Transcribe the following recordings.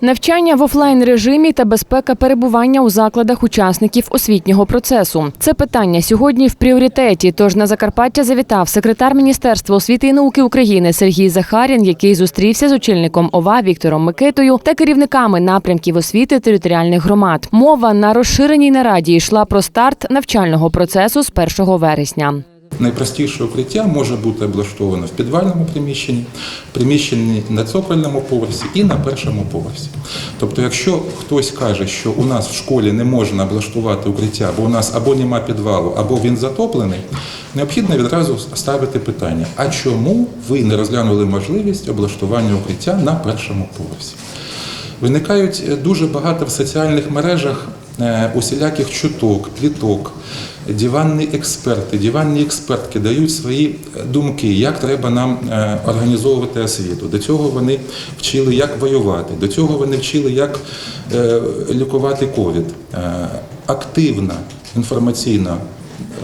Навчання в офлайн режимі та безпека перебування у закладах учасників освітнього процесу. Це питання сьогодні в пріоритеті. Тож на Закарпаття завітав секретар Міністерства освіти і науки України Сергій Захарін, який зустрівся з очільником ОВА Віктором Микитою та керівниками напрямків освіти територіальних громад. Мова на розширеній нараді йшла про старт навчального процесу з 1 вересня. Найпростіше укриття може бути облаштовано в підвальному приміщенні, приміщенні на цокольному поверсі і на першому поверсі. Тобто, якщо хтось каже, що у нас в школі не можна облаштувати укриття, бо у нас або нема підвалу, або він затоплений, необхідно відразу ставити питання: а чому ви не розглянули можливість облаштування укриття на першому поверсі? Виникають е, дуже багато в соціальних мережах усіляких чуток, пліток. Диванні експерти, диванні експертки дають свої е, думки, як треба нам е, організовувати освіту. До цього вони вчили, як воювати, до цього вони вчили, як е, лікувати ковід. Е, Активна інформаційна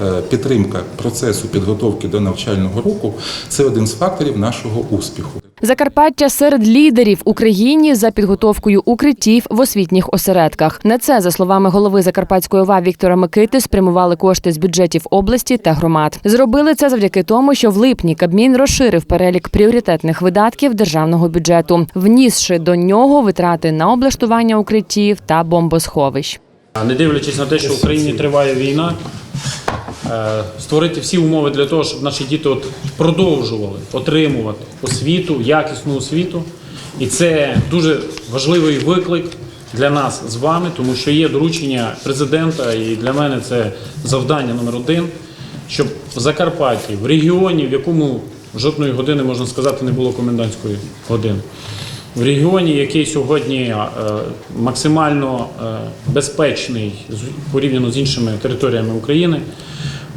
е, підтримка процесу підготовки до навчального року це один з факторів нашого успіху. Закарпаття серед лідерів Україні за підготовкою укриттів в освітніх осередках. На це, за словами голови Закарпатської ОВА Віктора Микити, спрямували кошти з бюджетів області та громад. Зробили це завдяки тому, що в липні Кабмін розширив перелік пріоритетних видатків державного бюджету, внісши до нього витрати на облаштування укриттів та бомбосховищ. Не дивлячись на те, що в Україні триває війна, створити всі умови для того, щоб наші діти от продовжували отримувати освіту, якісну освіту. І це дуже важливий виклик для нас з вами, тому що є доручення президента, і для мене це завдання номер один, щоб в Закарпатті, в регіоні, в якому жодної години, можна сказати, не було комендантської години. В регіоні, який сьогодні е, максимально е, безпечний порівняно з іншими територіями України.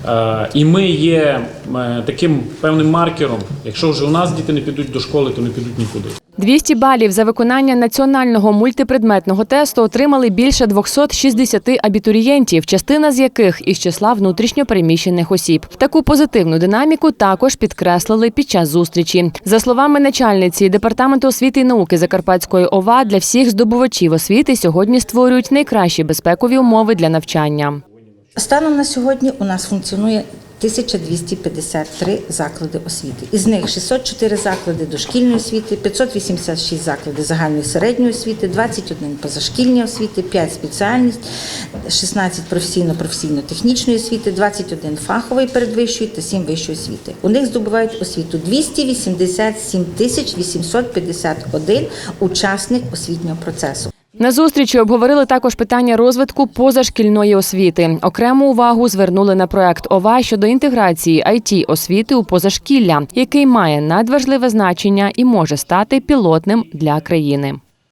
Е, І ми є е, таким певним маркером. Якщо вже у нас діти не підуть до школи, то не підуть нікуди. 200 балів за виконання національного мультипредметного тесту отримали більше 260 абітурієнтів, частина з яких із числа внутрішньопереміщених осіб. Таку позитивну динаміку також підкреслили під час зустрічі. За словами начальниці департаменту освіти і науки Закарпатської ОВА, для всіх здобувачів освіти сьогодні створюють найкращі безпекові умови для навчання. Станом на сьогодні у нас функціонує 1253 заклади освіти. Із них 604 заклади дошкільної освіти, 586 заклади загальної середньої освіти, 21 позашкільні освіти, 5 спеціальність, 16 професійно-професійно-технічної освіти, 21 фахової передвищої та 7 вищої освіти. У них здобувають освіту 287 тисяч 851 учасник освітнього процесу. На зустрічі обговорили також питання розвитку позашкільної освіти. Окрему увагу звернули на проект ОВА щодо інтеграції it освіти у позашкілля, який має надважливе значення і може стати пілотним для країни.